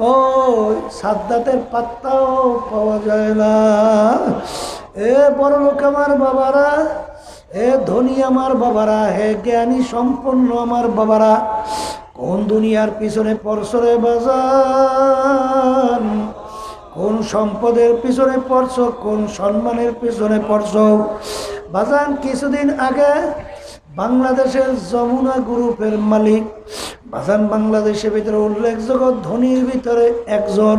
কই সাদ্দাতের পাত্তাও পাওয়া যায় না। এ বড় লোক আমার বাবারা, এ ধনী আমার বাবারা, হে জ্ঞানী সম্পন্ন আমার বাবারা, কোন দুনিয়ার পিছনে পরশরে বাজান? কোন সম্পদের পিছনে পড়ছ, কোন সম্মানের পিছনে পড়ছ? বাজান, কিছুদিন আগে বাংলাদেশের যমুনা গ্রুপের মালিক বাজান বাংলাদেশের ভিতরে উল্লেখযোগ্য ধনীর ভিতরে একজন,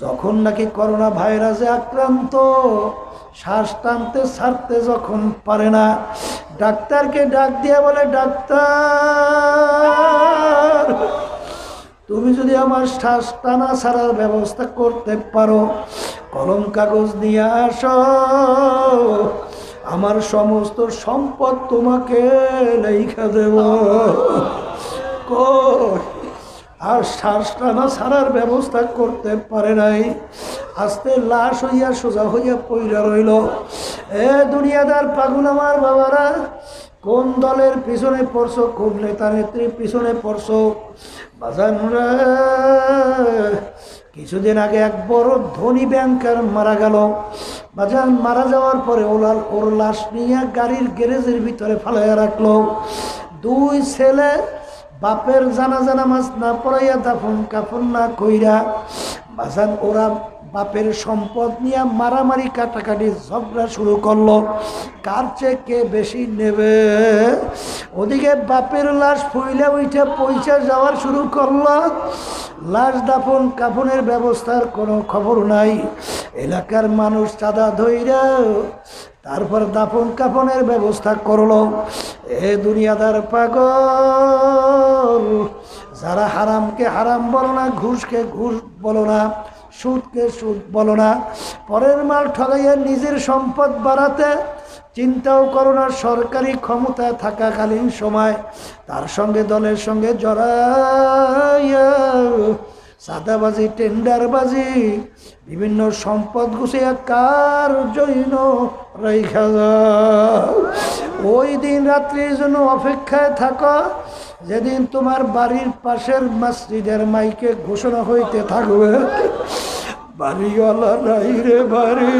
যখন নাকি করোনা ভাইরাসে আক্রান্ত, শ্বাস টানতে ছাড়তে যখন পারে না, ডাক্তারকে ডাক দিয়ে বলে, ডাক্তার, তুমি যদি আমার শ্বাস টানা ছাড়ার ব্যবস্থা করতে পারো, কলম কাগজ নিয়ে আসো, আমার সমস্ত সম্পদ তোমাকে লেখা দেব। আর শ্বাস টানা ছাড়ার ব্যবস্থা করতে পারে নাই। আস্তে লাশ হইয়া সোজা হইয়া পইরা রইল। এ দুনিয়াদার পাগুন আমার বাবারা কোন দলের পিছনে পড়ছো কোন নেতা নেত্রীর পিছনে পড়ছো? বাজান রে, কিছুদিন আগে এক বড় ধনী ব্যাংকার মারা গেল। বাজান মারা যাওয়ার পরে ওলাল ওর লাশ নিয়ে গাড়ির গ্যারেজের ভিতরে ফালাইয়া রাখল। দুই ছেলে বাপের জানা জানা মাছ না পড়াইয়া দাফন কাফন না কইরা বাজান ওরা বাপের সম্পদ নিয়ে মারামারি কাটাকাটি ঝগড়া শুরু করল। কার চেয়ে কে বেশি নেবে? ওদিকে বাপের লাশ ফুইলে উঠে পয়সা যাওয়ার শুরু করল। লাশ দাফন কাফনের ব্যবস্থার কোনো খবর নাই। এলাকার মানুষ চাঁদা ধইরা তারপর দাফন কাফনের ব্যবস্থা করল। এ দুনিয়াদার পাগল, যারা হারামকে হারাম বলো না, ঘুষকে ঘুষ বলো না, সুদকে সুদ বলো না, পরের মাল ঠগাইয়া নিজের সম্পদ বাড়াতে চিন্তাও করো না, সরকারি ক্ষমতা থাকাকালীন সময় তার সঙ্গে দলের সঙ্গে জড়াইয়া সাদাবাজি, টেন্ডারবাজি, বিভিন্ন সম্পদ গুছিয়ে কার জৈন রেখা ওই দিন রাত্রির জন্য অপেক্ষায় থাকো। যেদিন তোমার বাড়ির পাশের মসজিদের মাইকে ঘোষণা হইতে থাকবে। বাড়িওয়ালা নাই রে বাড়ি।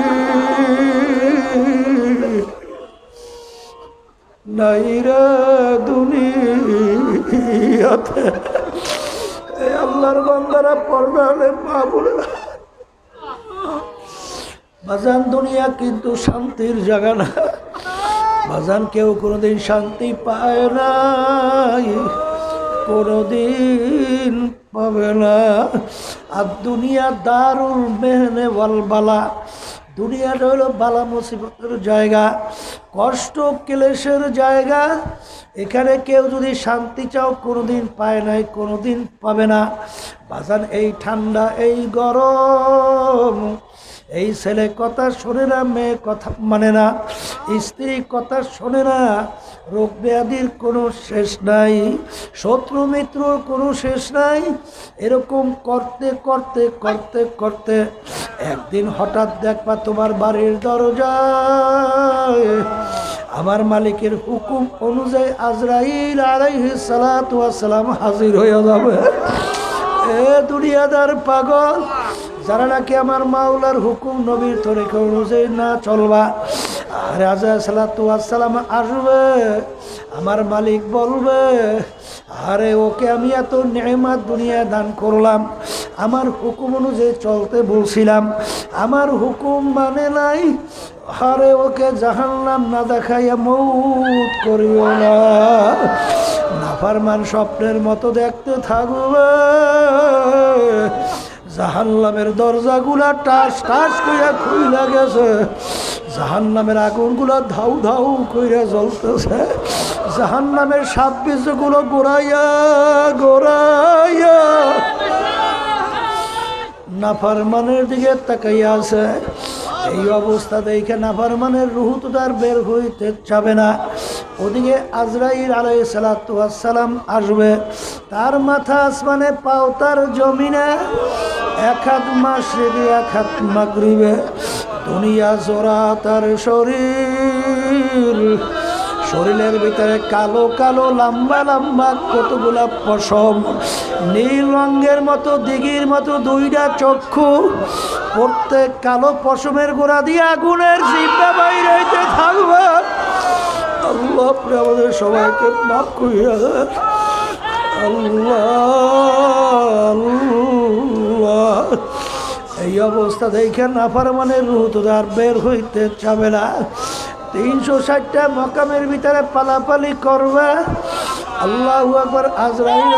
নাই রে দুনিয়াতে। আল্লাহর বান্দারা পড়বে বাজান দুনিয়া কিন্তু শান্তির জায়গা না। বাজান কেউ কোনোদিন শান্তি পায় না কোনোদিন পাবে না। আর দুনিয়া দারুল মেহনে বলবালা বালা। দুনিয়াটা হলো বালা মুসিবতের জায়গা, কষ্ট ক্লেশের জায়গা। এখানে কেউ যদি শান্তি চাও, কোনোদিন পায় নাই, কোনোদিন পাবে না। বাজান, এই ঠান্ডা, এই গরম এই ছেলে কথা শোনে না, মেয়ে কথা মানে না, স্ত্রী কথা শোনে না, রোগ ব্যাধির কোনো শেষ নাই, শত্রু মিত্রর কোনো শেষ নাই। এরকম করতে করতে করতে করতে একদিন হঠাৎ দেখবা তোমার বাড়ির দরজায় আমার মালিকের হুকুম অনুযায়ী আজরাইল সালাতু সালাম হাজির হয়ে যাবে। এ দুনিয়াদার পাগল যারা নাকি আমার মাওলার হুকুম নবীর তরিকা অনুযায়ী না চলবা, আর রাজা সালাতাম আসবে, আমার মালিক বলবে, আরে ওকে আমি এত নেমাত দুনিয়া দান করলাম, আমার হুকুম অনুযায়ী চলতে বলছিলাম, আমার হুকুম মানে নাই, আরে ওকে জাহান্নাম না দেখাইয়া মৌত করিও না, নাফারমান স্বপ্নের মতো দেখতে থাকবে জাহান্নামের দরজাগুলা টাস টাস কইরা খুইলা গেছে। জাহান্নামের আগুনগুলো ধাউ ধাউ কইরা জ্বলতেছে। জাহান্নামের সাপ বীজগুলো গোড়াইয়া গোড়াইয়া। নাফারমানের দিকে তাকাইয়া আছে। এই অবস্থা দেখে নাফারমানের রুহু তো তার বের হইতে যাবে না। ওদিকে আজরাইল আলাই সালাম আসবে। তার মাথা আসমানে পাও তার জমিনে। এক হাত মাসে এক হাত মাগরিবে। দুনিয়া জোড়া তার শরীর। শরীরের ভিতরে কালো কালো, লম্বা লম্বা কতগুলা পশম। নীল রঙের মতো, দিঘির মতো দুইটা চক্ষু। প্রত্যেক কালো পশমের গোড়া দিয়ে আগুনের জিব্বা বাইরে হইতে থাকবে। আল্লাহ আমাদের সবাইকে মাফ করিয়া আল্লাহ। এই অবস্থা দেখে নাফার মানে রুহ তো আর বের হইতে চাবে না। তিনশো ষাটটা মকামের ভিতরে পালাপালি করবে। আল্লাহ একবার আজরাইল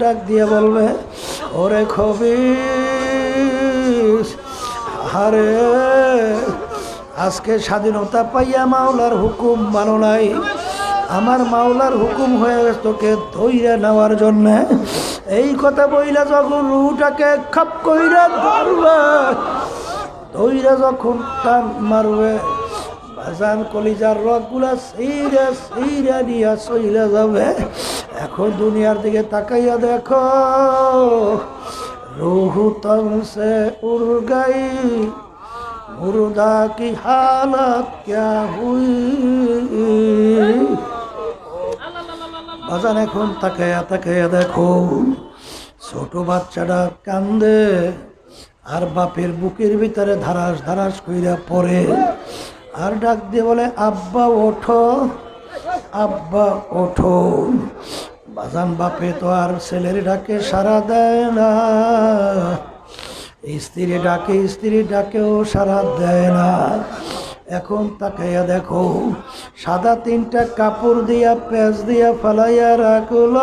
ডাক দিয়ে বলবে, ওরে খবিস হারে আজকে স্বাধীনতা পাইয়া মাওলার হুকুম মানো নাই। আমার মাওলার হুকুম হয়ে গেছে তোকে ধৈর্য নেওয়ার জন্য এই কথা বইলা যখন রুটাকে খাপ কইরা ধরবে ধৈর্য যখন টান মারবে বাজান কলিজার রগগুলা সেইরা সেইরা নিয়া সইরা যাবে এখন দুনিয়ার দিকে তাকাইয়া দেখো রুহু তমসে উড় গাই मुर्दा की हालत क्या हुई বাজান এখন তাকায়া তাকায়া দেখো ছোট বাচ্চাটা কান্দে, আর বাপের বুকের ভিতরে ধারাস ধারাস কইরা পড়ে। আর ডাক দিয়ে বলে, আব্বা, ওঠো আব্বা, ওঠো। বাজান বাপে তো আর ছেলের ডাকে সারা দেয় না। স্ত্রী ডাকে স্ত্রী ডাকেও সারা দেয় না। এখন তাকাইয়া দেখো, সাদা তিনটা কাপড় দিয়া পেঁচ দিয়া ফালাইয়া রাখল।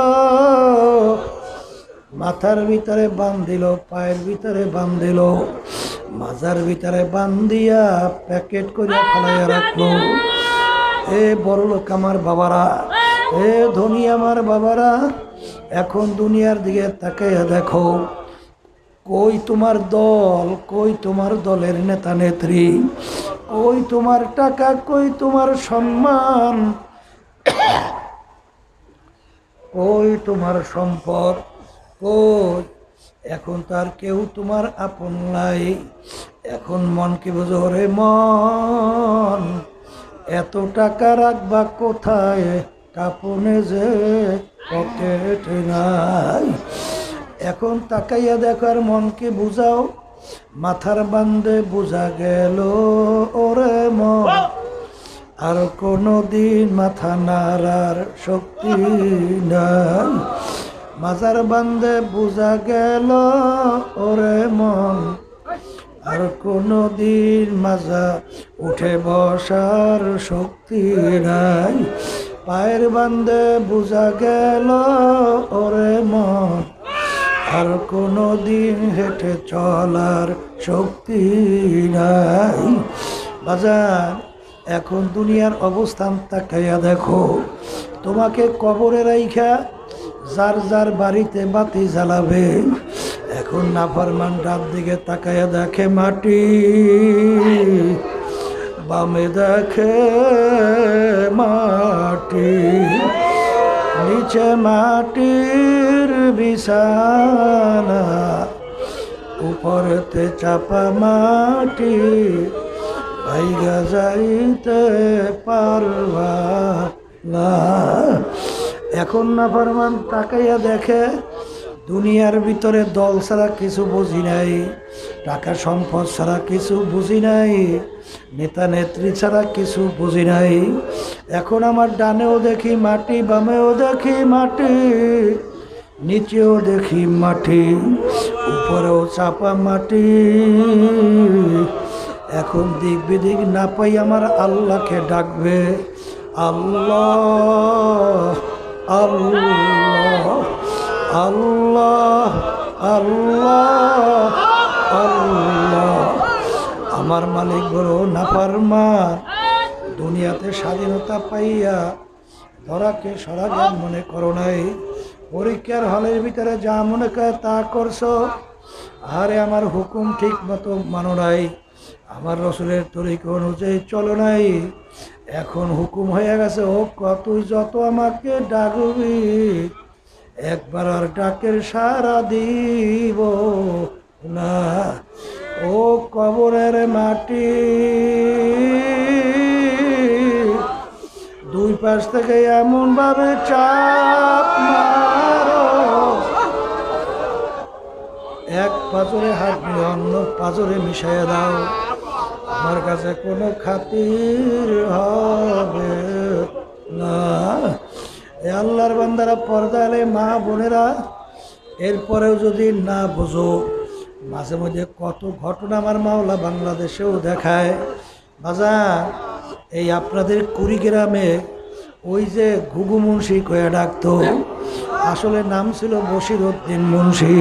মাথার ভিতরে বান্ধিল, পায়ের ভিতরে বান্ধিল, মাজার ভিতরে বান্ধিয়া প্যাকেট করিয়া ফালাইয়া রাখল। এ বড় লোক আমার বাবারা, এ ধনী আমার বাবারা, এখন দুনিয়ার দিকে তাকাইয়া দেখো, কই তোমার দল, কই তোমার দলের নেতা নেত্রী কই তোমার টাকা কই তোমার সম্মান? কই তোমার সম্পদ কই? এখন তার কেউ তোমার আপন নাই। এখন মনকে বোঝো রে মন? এত টাকা রাখবা কোথায়? কাপনে যে পকেটে নাই। এখন তাকাইয়া দেখার মনকে বুঝাও? মাথার বান্ধে বুঝা গেল ওরে মন। আর কোনো দিন মাথা নাড়ার শক্তি নাই। মাজার বান্ধে বুঝা গেল ওরে মন। আর কোনো দিন মাজা উঠে বসার শক্তি নাই। পায়ের বান্ধে বুঝা গেল ওরে মন। আর কোনো দিন হেঁটে চলার শক্তি নাই। বাজার, এখন দুনিয়ার অবস্থান তাকাইয়া দেখো। তোমাকে কবরে রাইখা যার যার বাড়িতে বাতি জ্বালাবে। এখন নাফরমান ডাব দিকে তাকাইয়া দেখে মাটি, বামে দেখে মাটি, নিচে মাটির বিছানা, উপরেতে চাপা মাটি, ভাইগা যাইতে পারবা না। এখন না পারমান তাকাইয়া দেখে, দুনিয়ার ভিতরে দল ছাড়া কিছু বুঝি নাই, টাকা সম্পদ ছাড়া কিছু বুঝি নাই, নেতা নেত্রী ছাড়া কিছু বুঝি নাই। এখন আমার ডানেও দেখি মাটি, বামেও দেখি মাটি। নিচেও দেখি মাটি, উপরেও চাপা মাটি। এখন দিক বিদিক না পাই আমার আল্লাহকে ডাকবে। আল্লাহ আল্লাহ আল্লাহ আল্লাহ। আল্লাহ আমার মালিক বড় নাফারমান। দুনিয়াতে স্বাধীনতা পাইয়া ধরাকে সরাগে মনে করো নাই। পরীক্ষার হলের ভিতরে যা মনে করে তা করছ আরে আমার হুকুম ঠিক মতো মানো নাই। আমার রসুলের তরিকা অনুযায়ী চলো নাই। এখন হুকুম হয়ে গেছে, ও তুই যত আমাকে ডাকবি, একবার আর ডাকের সারা দিব না। ও কবরের মাটি, দুই পাশ থেকে এমন ভাবে চাপ মারো এক পাথরে হাত নিয়ে অন্য পাথরে মিশাইয়া দাও। আমার কাছে কোনো খাতির হবে না। এ আল্লাহর বান্দারা পর্দালে মা বোনেরা, এরপরেও যদি না বোঝো, মাঝে মধ্যে কত ঘটনা আমার মাওলা বাংলাদেশেও দেখায়। বাজার, এই আপনাদের কুড়িগ্রামে ওই যে ঘুঘু মুন্সি কয়ে ডাকতো, আসলে নাম ছিল বশির উদ্দিন মুন্সি।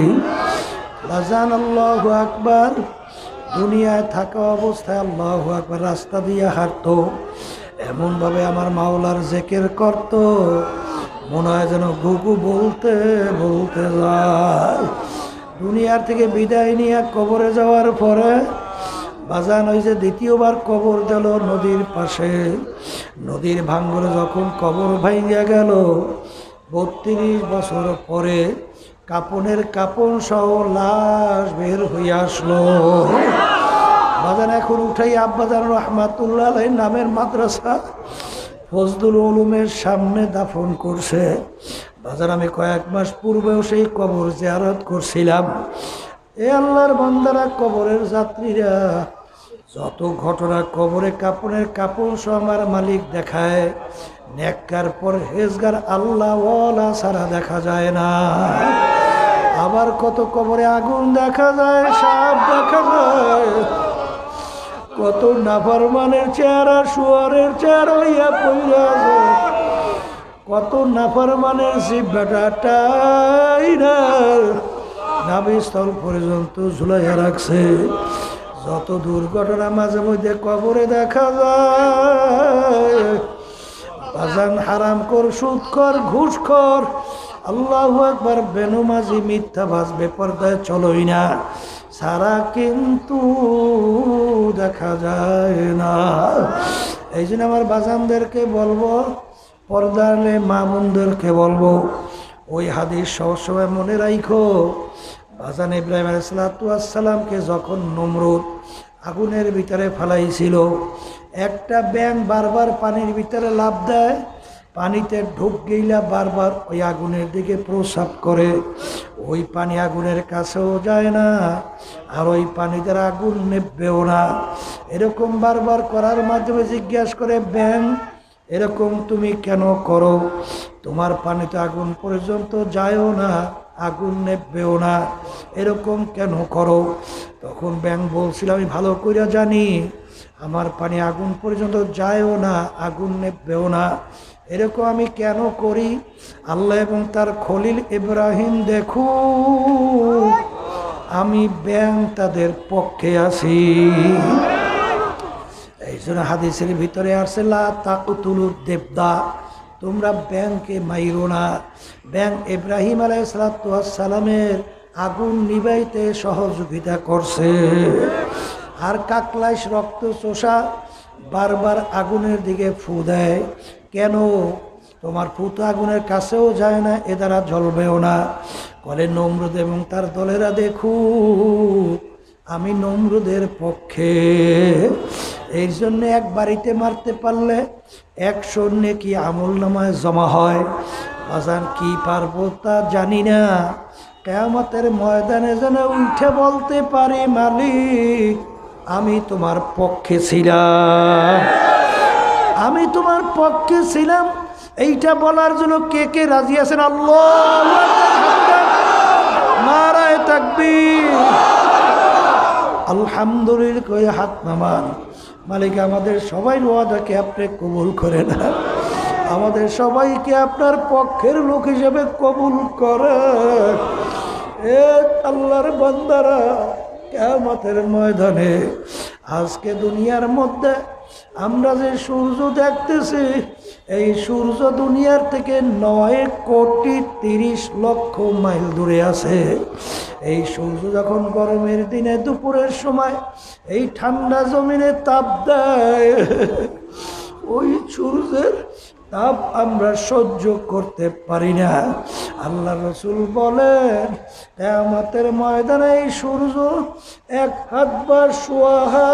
বাজান আল্লাহ আকবার। দুনিয়ায় থাকা অবস্থায় আল্লাহ আকবার রাস্তা দিয়ে হাঁটতো। এমনভাবে আমার মাওলার জেকের করত। মনে হয় যেন ঘুঘু বলতে বলতে যায়। দুনিয়ার থেকে বিদায় নিয়ে কবরে যাওয়ার পরে বাজান ওই যে দ্বিতীয়বার কবর দিল নদীর পাশে। নদীর ভাঙ্গরে যখন কবর ভাঙ্গা গেল, বত্রিশ বছর পরে কাপনের কাপন সহ লাশ বের হয়ে আসলো। বাজান এখন উঠাই আব্বাজান রহমাতুল্লাহ নামের মাদ্রাসা ফজদুল উলুমের সামনে দাফন করছে। বাজার আমি কয়েক মাস পূর্বেও সেই কবর জিয়ারত করছিলাম। এ আল্লাহর বান্দারা, কবরের যাত্রীরা, যত ঘটনা কবরে কাপড়ের কাপড় সহ আমার মালিক দেখায় নেককার পর হেজগার আল্লাহ ওয়ালা ছাড়া দেখা যায় না। আবার কত কবরে আগুন দেখা যায়, সাপ দেখা যায়। কত নাফরমানের চেহারা শুয়ারের চেহারা হইয়া পইরা যায়। কত নাফরমানের জিব্বাটাই না। নাভিস্থল পর্যন্ত ঝুলাইয়া রাখছে। যত দুর্ঘটনা মাঝে মধ্যে কবরে দেখা যায়। বাজান হারাম কর, সুদ কর, ঘুষ কর। আল্লাহ একবার বেনুমাজি মিথ্যা ভাসবে পর্দায় চলোই না। সারা কিন্তু দেখা যায় না। এই জন্য আমার বাজানদেরকে বলব পর্দালে মামুনদেরকে বলব, ওই হাদিস সবসময় মনে রাখো বাজান ইব্রাহিম আলাইসালাতামকে যখন নমরুদ আগুনের ভিতরে ফেলাইছিল একটা ব্যাং বারবার পানির ভিতরে লাভ দেয়, পানিতে ঢুক গেইলা বারবার ওই আগুনের দিকে প্রসাব করে। ওই পানি আগুনের কাছেও যায় না, আর ওই পানিতে আগুন নেবেও না। এরকম বারবার করার মাধ্যমে জিজ্ঞাসা করে ব্যাং এরকম তুমি কেন করো? তোমার পানিতে আগুন পর্যন্ত যায়ও না, আগুন নেবেও না। এরকম কেন করো? তখন ব্যাং বলছিল, আমি ভালো করে জানি আমার পানি আগুন পর্যন্ত যায়ও না, আগুন নেবেও না। এরকম আমি কেন করি? আল্লাহ এবং তার খলিল ইব্রাহিম দেখু আমি ব্যাং তাদের পক্ষে আছি। এই জন্য হাদিসের ভিতরে আসছে, লা দেবদা তোমরা ব্যাংকে মাইরো না। ব্যাং ইব্রাহিম আলাইসালামের আগুন নিবাইতে সহযোগিতা করছে। আর কাকলাইশ রক্ত চোষা বারবার আগুনের দিকে ফু দেয়। কেন? তোমার ফুত আগুনের কাছেও যায় না, এ দ্বারা জ্বলবেও না। বলে নমরুদ এবং তার দলেরা, দেখু, আমি নমরুদের পক্ষে। এই জন্য এক বাড়িতে মারতে পারলে এক একশো কি আমল নামায় জমা হয়? বাজান কি পারব তা জানি না। কেয়ামতের ময়দানে যেন উঠে বলতে পারি মালিক আমি তোমার পক্ষে ছিলাম। আমি তোমার পক্ষে ছিলাম। এইটা বলার জন্য কে কে রাজি আছেন? আল্লাহ নারায় থাকবি আলহামদুলিল্লাহ, কয়ে হাত নামান। মালিক, আমাদের সবাই ওয়াদাকে আপনি কবুল করে না আমাদের সবাইকে আপনার পক্ষের লোক হিসেবে কবুল করে এ আল্লাহর বান্দারা। কেমতের ময়দানে, আজকে দুনিয়ার মধ্যে আমরা যে সূর্য দেখতেছি, এই সূর্য দুনিয়ার থেকে নয় কোটি তিরিশ লক্ষ মাইল দূরে আছে। এই সূর্য যখন গরমের দিনে, দুপুরের সময় এই ঠান্ডা জমিনে তাপ দেয়, ওই সূর্যের তাপ আমরা সহ্য করতে পারি না। আল্লাহ রসুল বলেন আমাদের ময়দানে এই সূর্য এক হাত বা সোয়াহা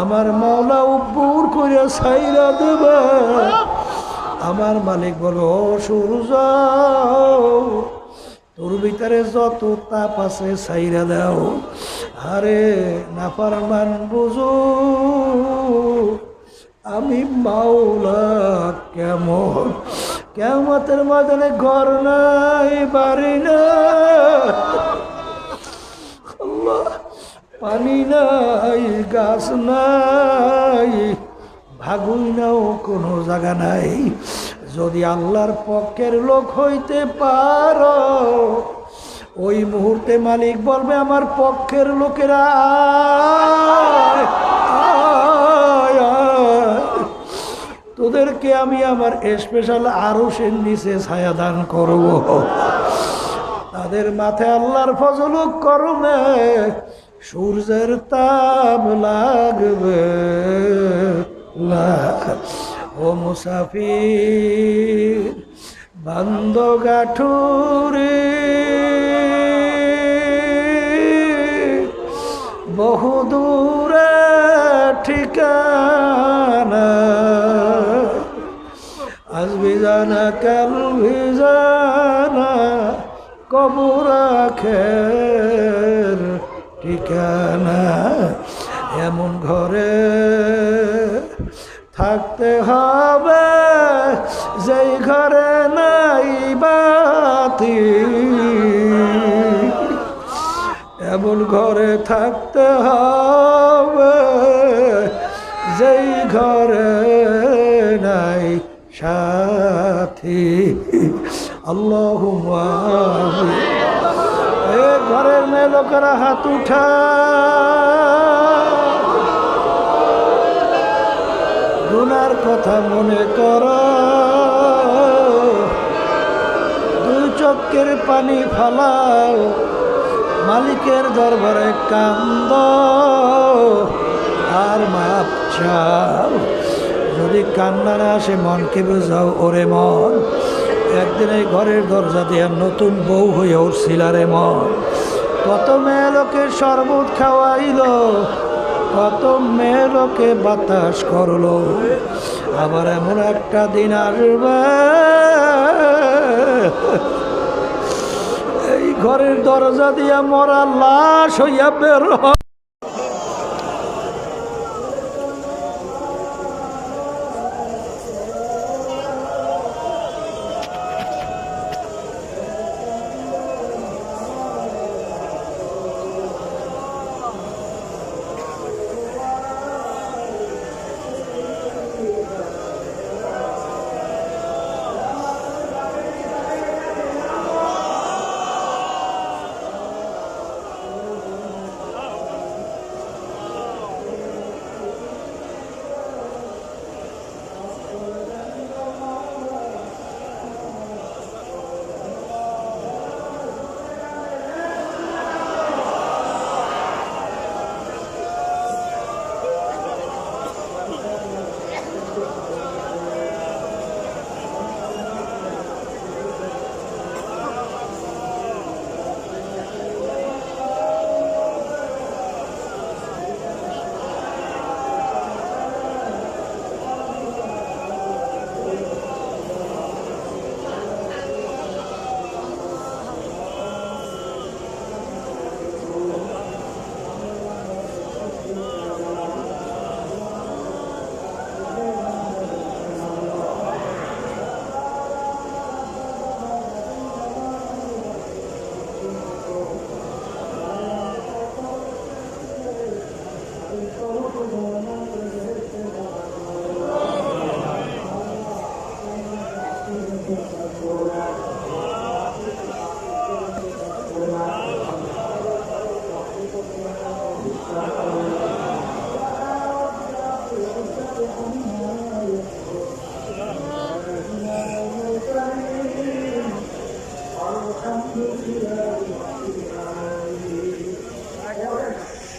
আমার মাওলা উপর করে সাইরা দেবে। আমার মালিক বলো সূর্য, তোর ভিতরে যত তাপ আছে সাইরা দাও। আরে নাফারমান বুঝো আমি মাওলা কেমন? কেমতের ময়দানে ঘর নাই, বাড়ি না পানি নাই, গাছ নাই। ভাগুই নাও, কোনো জায়গা নাই। যদি আল্লাহর পক্ষের লোক হইতে পারো, ওই মুহূর্তে মালিক বলবে, আমার পক্ষের লোকেরা তোদেরকে আমি আমার স্পেশাল আরও সে নিচে ছায়া দান করব তাদের মাথায় আল্লাহর ফজল করবে, সূর্যের তাপ লাগবে। ও মুসাফির, বান্দ গাঠুরে বহু দূরে ঠিকানা কাল ভিজানা কবর আখের ঠিকানা এমন ঘরে থাকতে হবে, যেই ঘরে নাই বাতি। এমন ঘরে থাকতে হবে, যেই ঘরে নাই সাথী। আল্লাহ ঘরের মেয়ে লোকেরা হাত উঠা। গুনার কথা মনে কর। দুই চক্কের পানি ফালাও। মালিকের দরবারে কান্দ। আর মাপ চাও। যদি কান্না না আসে মনকে বোঝাও, ওরে মন। একদিন এই ঘরের দরজা দিয়ে নতুন বউ হয়ে উঠছিল রে মন। কত মেয়ে লোকে শরবত খাওয়াইল কত মেয়ে লোকে বাতাস করল। আবার এমন একটা দিন আসবে, এই ঘরের দরজা দিয়া মরা লাশ হইয়া বের